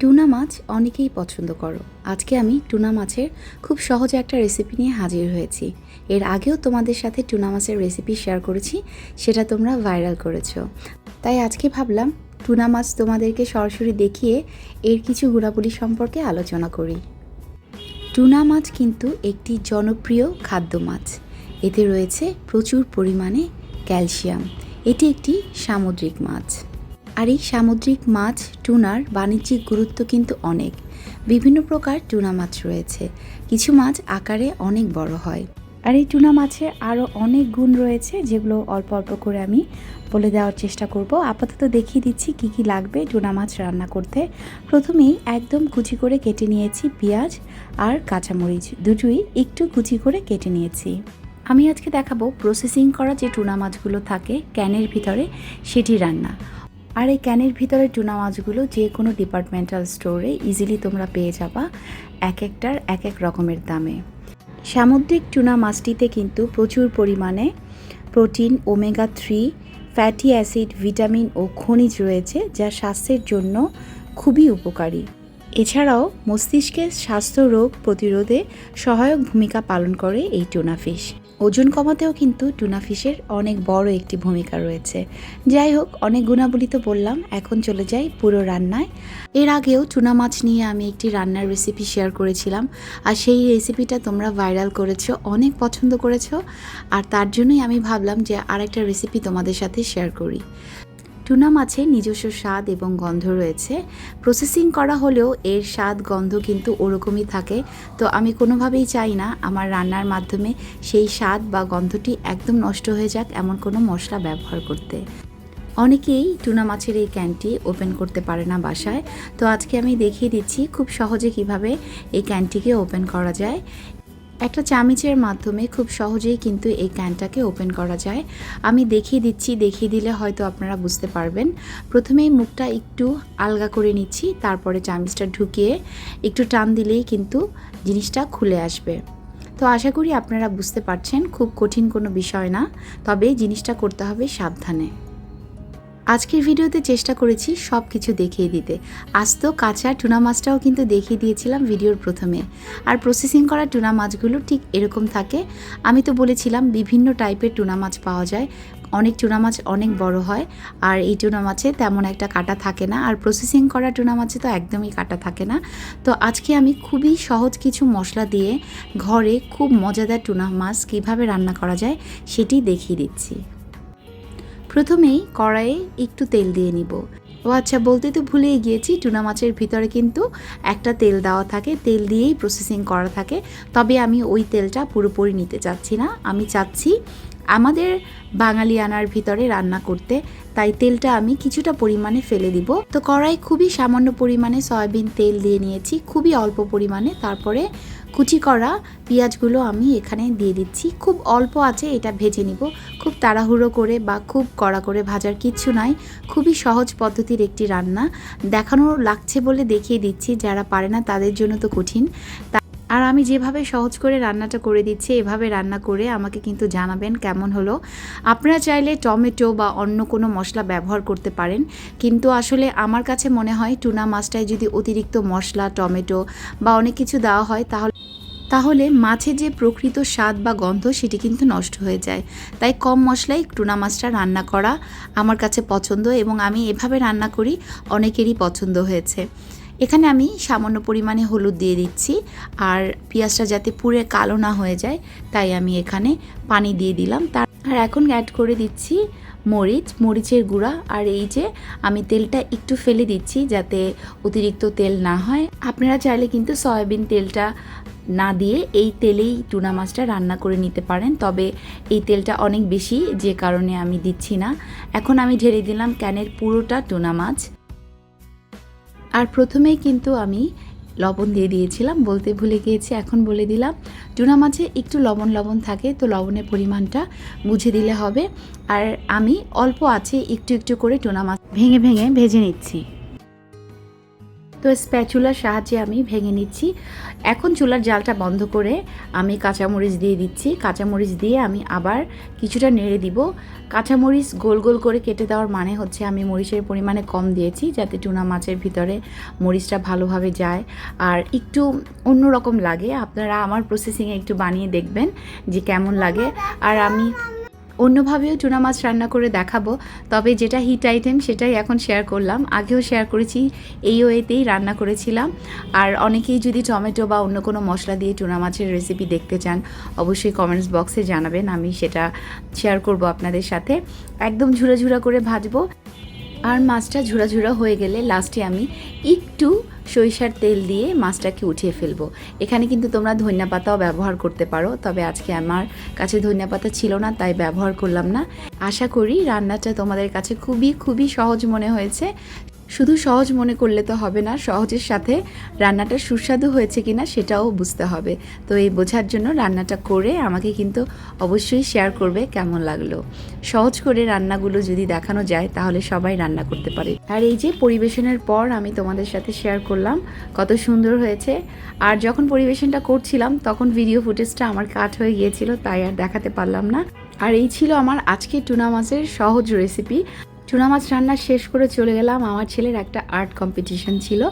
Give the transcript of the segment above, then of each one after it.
Tuna মাছ অনেকেই পছন্দ করো। আজকে আমি টুনা মাছের খুব সহজ একটা রেসিপি নিয়ে হাজির হয়েছি। এর আগেও তোমাদের সাথে টুনা মাছের রেসিপি শেয়ার করেছি, সেটা তোমরা ভাইরাল করেছ। তাই আজকে ভাবলাম, টুনা মাছ তোমাদেরকে সরাসরি দেখিয়ে এর কিছু গুণাবলী সম্পর্কে আলোচনা করি। টুনা মাছ কিন্তু একটি জনপ্রিয় খাদ্য মাছ। এতে রয়েছে প্রচুর পরিমাণে ক্যালসিয়াম। এটি একটি সামুদ্রিক মাছ। আর এই সামুদ্রিক মাছ, টুনার বাণিজ্যিক গুরুত্ব কিন্তু অনেক। বিভিন্ন প্রকার টুনা মাছ রয়েছে। কিছু মাছ আকারে অনেক বড় হয়। আর এই টুনা মাছের আরও অনেক গুণ রয়েছে, যেগুলো অল্প অল্প করে আমি বলে দেওয়ার চেষ্টা করব। আপাতত দেখিয়ে দিচ্ছি কি কি লাগবে টুনা মাছ রান্না করতে। প্রথমেই একদম কুচি করে কেটে নিয়েছি পেঁয়াজ আর কাঁচামরিচ। দুটোই একটু কুচি করে কেটে নিয়েছি। আমি আজকে দেখাবো প্রসেসিং করা যে টুনা মাছগুলো থাকে, ক্যানের ভিতরে সেটি রান্না। আর এই ক্যানের ভিতরে টুনা মাছগুলো যে কোনো ডিপার্টমেন্টাল স্টোরে ইজিলি তোমরা পেয়ে যাবা এক একটার এক এক রকমের দামে। সামুদ্রিক টুনা মাছটিতে কিন্তু প্রচুর পরিমাণে protein omega three fatty acid vitamin ও খনিজ রয়েছে যা স্বাস্থ্যের জন্য খুবই উপকারী। এছাড়াও মস্তিষ্কের স্বাস্থ্য রোগ প্রতিরোধে সহায়ক ভূমিকা পালন করে এই টুনা ফিশ ওজন কমাতেও কিন্তু টুনা ফিশের অনেক বড় একটি ভূমিকা রয়েছে। যাই হোক, অনেক গুণাবলী তো বললাম, এখন চলে যাই পুরো রান্নায়। এর আগেও টুনা মাছ নিয়ে আমি একটি রান্নার রেসিপি শেয়ার করেছিলাম, আর সেই রেসিপিটা তোমরা ভাইরাল করেছ, অনেক পছন্দ করেছ, আর তার জন্যই আমি ভাবলাম যে আর একটা রেসিপি তোমাদের সাথে শেয়ার করি। টুনা মাছের নিজস্ব স্বাদ এবং গন্ধ রয়েছে। প্রসেসিং করা হলেও এর স্বাদ, গন্ধ কিন্তু ওরকমই থাকে। তো আমি কোনোভাবেই চাই না, আমার রান্নার মাধ্যমে সেই স্বাদ বা গন্ধটি একদম নষ্ট হয়ে যাক এমন কোনো মশলা ব্যবহার করতে। অনেকেই টুনা মাছের এই ক্যানটি ওপেন করতে পারে না বাসায়। তো আজকে আমি দেখিয়ে দিচ্ছি খুব সহজে কীভাবে এই ক্যানটিকে ওপেন করা যায়। একটা চামিচের মাধ্যমে খুব সহজেই কিন্তু এই ক্যানটাকে ওপেন করা যায়। আমি দেখিয়ে দিচ্ছি, দেখিয়ে দিলে হয়তো আপনারা বুঝতে পারবেন। প্রথমেই মুখটা একটু আলগা করে নিচ্ছি, তারপরে চামিচটা ঢুকিয়ে একটু টান দিলেই কিন্তু জিনিসটা খুলে আসবে। তো আশা করি আপনারা বুঝতে পারছেন, খুব কঠিন কোনো বিষয় না, তবে জিনিসটা করতে হবে সাবধানে। আজকের ভিডিওতে চেষ্টা করেছি সব কিছু দেখিয়ে দিতে। আস্ত কাঁচা টুনা মাছটাও কিন্তু দেখিয়ে দিয়েছিলাম ভিডিওর প্রথমে। আর প্রসেসিং করা টুনা মাছগুলো ঠিক এরকম থাকে। আমি তো বলেছিলাম বিভিন্ন টাইপের টুনা মাছ পাওয়া যায়। অনেক টুনা মাছ অনেক বড় হয়। আর এই টুনা মাছে তেমন একটা কাটা থাকে না। আর প্রসেসিং করা টুনা মাছে তো একদমই কাটা থাকে না। তো আজকে আমি খুবই সহজ কিছু মশলা দিয়ে ঘরে খুব মজাদার টুনা মাছ কীভাবে রান্না করা যায় সেটি দেখিয়ে দিচ্ছি। প্রথমেই কড়াইয়ে একটু তেল দিয়ে নিব। ও আচ্ছা বলতে তো ভুলেই গিয়েছি, টুনা মাছের ভিতরে কিন্তু একটা তেল দেওয়া থাকে, তেল দিয়েই প্রসেসিং করা থাকে। তবে আমি ওই তেলটা পুরোপুরি নিতে চাচ্ছি না। আমি চাচ্ছি আমাদের বাঙালি আনার ভিতরে রান্না করতে, তাই তেলটা আমি কিছুটা পরিমাণে ফেলে দিব। তো কড়াই খুবই সামান্য পরিমাণে সয়াবিন তেল দিয়ে নিয়েছি, খুবই অল্প পরিমাণে, তারপরে কুচি করা পেঁয়াজগুলো আমি এখানে দিয়ে দিচ্ছি। খুব অল্প আছে, এটা ভেজে নিব। খুব তাড়াহুড়ো করে বা খুব কড়া করে ভাজার কিচ্ছু নাই। খুবই সহজ পদ্ধতির একটি রান্না। দেখানো লাগছে বলে দেখিয়ে দিচ্ছি, যারা পারে না তাদের জন্য তো কঠিন। আর আমি যেভাবে সহজ করে রান্নাটা করে দিচ্ছি, এভাবে রান্না করে আমাকে কিন্তু জানাবেন কেমন হলো। আপনারা চাইলে টমেটো বা অন্য কোনো মশলা ব্যবহার করতে পারেন। কিন্তু আসলে আমার কাছে মনে হয়, টুনা মাছটায় যদি অতিরিক্ত মশলা, টমেটো বা অনেক কিছু দেওয়া হয়, তাহলে তাহলে মাছের যে প্রকৃত স্বাদ বা গন্ধ, সেটি কিন্তু নষ্ট হয়ে যায়। তাই কম মশলায় টুনা মাছটা রান্না করা আমার কাছে পছন্দ এবং আমি এভাবে রান্না করি, অনেকেরই পছন্দ হয়েছে। এখানে আমি সামান্য পরিমাণে হলুদ দিয়ে দিচ্ছি, আর পেঁয়াজটা যাতে পুরে কালো না হয়ে যায়, তাই আমি এখানে পানি দিয়ে দিলাম। তার আর এখন অ্যাড করে দিচ্ছি মরিচ, মরিচের গুঁড়া, আর এই যে আমি তেলটা একটু ফেলে দিচ্ছি যাতে অতিরিক্ত তেল না হয়। আপনারা চাইলে কিন্তু সয়াবিন তেলটা না দিয়ে এই তেলেই টুনা মাছটা রান্না করে নিতে পারেন। তবে এই তেলটা অনেক বেশি, যে কারণে আমি দিচ্ছি না। এখন আমি ঢেলে দিলাম ক্যানের পুরোটা টুনা মাছ। আর প্রথমেই কিন্তু আমি লবণ দিয়ে দিয়েছিলাম, বলতে ভুলে গিয়েছি, এখন বলে দিলাম। টুনা মাছে একটু লবণ লবণ থাকে, তো লবণের পরিমাণটা বুঝে দিলে হবে। আর আমি অল্প আছে, একটু একটু করে টুনা মাছ ভেঙে ভেঙে ভেজে নিচ্ছি। তো স্প্যাচুলার সাহায্যে আমি ভেঙে নিচ্ছি। এখন চুলার জালটা বন্ধ করে আমি কাঁচামরিচ দিয়ে দিচ্ছি। কাঁচামরিচ দিয়ে আমি আবার কিছুটা নেড়ে দিব। কাঁচামরিচ গোল গোল করে কেটে দেওয়ার মানে হচ্ছে আমি মরিচের পরিমাণে কম দিয়েছি যাতে টুনা মাছের ভিতরে মরিচটা ভালোভাবে যায়। আর একটু অন্যরকম লাগে। আপনারা আমার প্রসেসিংয়ে একটু বানিয়ে দেখবেন যে কেমন লাগে। আর আমি অন্যভাবেও চুনা মাছ রান্না করে দেখাবো, তবে যেটা হিট আইটেম সেটাই এখন শেয়ার করলাম। আগেও শেয়ার করেছি, এই ওয়েতেই রান্না করেছিলাম। আর অনেকেই যদি টমেটো বা অন্য কোনো মশলা দিয়ে চুনা মাছের রেসিপি দেখতে চান, অবশ্যই কমেন্টস বক্সে জানাবেন, আমি সেটা শেয়ার করব আপনাদের সাথে। একদম ঝুরা ঝুরা করে ভাজবো। আর মাছটা ঝুরা ঝুরা হয়ে গেলে লাস্টে আমি একটু সরিষার তেল দিয়ে মাছটাকে উঠিয়ে ফেলব। এখানে কিন্তু তোমরা ধনিয়া পাতাও ব্যবহার করতে পারো, তবে আজকে আমার কাছে ধনিয়া পাতা ছিল না, তাই ব্যবহার করলাম না। আশা করি রান্নাটা তোমাদের কাছে খুবই খুবই সহজ মনে হয়েছে। শুধু সহজ মনে করলে তো হবে না, সহজের সাথে রান্নাটা সুস্বাদু হয়েছে কিনা সেটাও বুঝতে হবে। তো এই বোঝার জন্য রান্নাটা করে আমাকে কিন্তু অবশ্যই শেয়ার করবে কেমন লাগল। সহজ করে রান্নাগুলো যদি দেখানো যায়, তাহলে সবাই রান্না করতে পারে। আর এই যে পরিবেশনের পর আমি তোমাদের সাথে শেয়ার করলাম, কত সুন্দর হয়েছে। আর যখন পরিবেশনটা করছিলাম, তখন ভিডিও ফুটেজটা আমার কাট হয়ে গিয়েছিল, তাই আর দেখাতে পারলাম না। আর এই ছিল আমার আজকে টুনা মাছের সহজ রেসিপি চুনা মাছ রান্না শেষ করে চলে গেলাম। আমার ছেলের একটা আর্ট কম্পিটিশন ছিল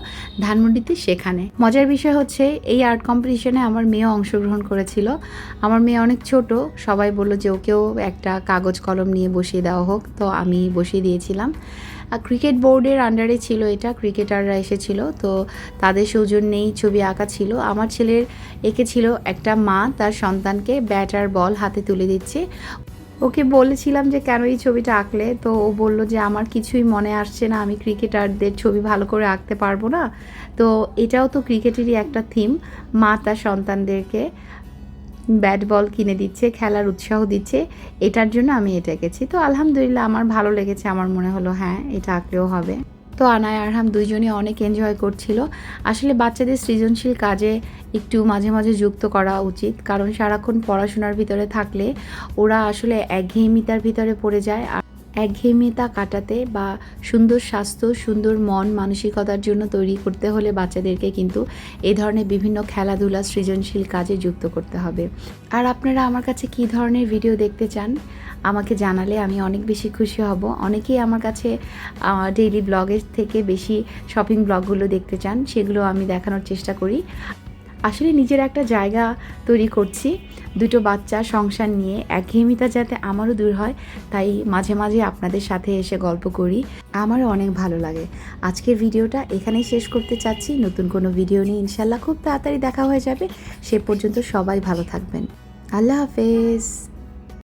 ধানমন্ডিতে সেখানে। মজার বিষয় হচ্ছে, এই আর্ট কম্পিটিশনে আমার মেয়েও অংশগ্রহণ করেছিল। আমার মেয়ে অনেক ছোট, সবাই বলল যে ওকেও একটা কাগজ কলম নিয়ে বসিয়ে দেওয়া হোক, তো আমি বসিয়ে দিয়েছিলাম। আর ক্রিকেট বোর্ডের আন্ডারে ছিল এটা ক্রিকেটাররা এসেছিল, তো তাদের সৌজন্যেই ছবি আঁকা ছিল। আমার ছেলের এঁকেছিল একটা মা, তার সন্তানকে ব্যাট আর বল হাতে তুলে দিচ্ছে। ওকে বলেছিলাম যে, কেন এই ছবিটা আঁকলে? তো ও বলল যে, আমার কিছুই মনে আসছে না, আমি ক্রিকেটারদের ছবি ভালো করে আঁকতে পারব না। তো এটাও তো ক্রিকেটেরই একটা থিম মা তার সন্তানদেরকে ব্যাট বল কিনে দিচ্ছে, খেলার উৎসাহ দিচ্ছে। এটার জন্য আমি এটা এঁকেছি। তো আলহামদুলিল্লাহ, আমার ভালো লেগেছে। আমার মনে হলো হ্যাঁ এটা আঁকলেও হবে। তো আনায় আরহাম দুইজনই অনেক এনজয় করছিল। আসলে বাচ্চাদের সৃজনশীল কাজে একটু মাঝে মাঝে যুক্ত করা উচিত, কারণ সারাক্ষণ পড়াশোনার ভিতরে থাকলে ওরা আসলে একঘেয়েমিতার ভিতরে পড়ে যায়। আর একঘেয়েমিতা কাটাতে বা সুন্দর স্বাস্থ্য, সুন্দর মন, মানসিকতার জন্য তৈরি করতে হলে বাচ্চাদেরকে কিন্তু এই ধরনের বিভিন্ন খেলাধুলা সৃজনশীল কাজে যুক্ত করতে হবে। আর আপনারা আমার কাছে কী ধরনের ভিডিও দেখতে চান? আমাকে জানালে আমি অনেক বেশি খুশি হব। অনেকেই আমার কাছে ডেইলি ব্লগের থেকে বেশি শপিং ব্লগগুলো দেখতে চান, সেগুলো আমি দেখানোর চেষ্টা করি। আসলে নিজের একটা জায়গা তৈরি করছি, দুটো বাচ্চা সংসার নিয়ে, একঘেয়েমিতা যাতে আমারও দূর হয়, তাই মাঝে মাঝে আপনাদের সাথে এসে গল্প করি। আমারও অনেক ভালো লাগে। আজকের ভিডিওটা এখানেই শেষ করতে চাচ্ছি। নতুন কোনো ভিডিও নিয়ে ইনশাল্লাহ খুব তাড়াতাড়ি দেখা হয়ে যাবে। সে পর্যন্ত সবাই ভালো থাকবেন। আল্লাহ হাফেজ।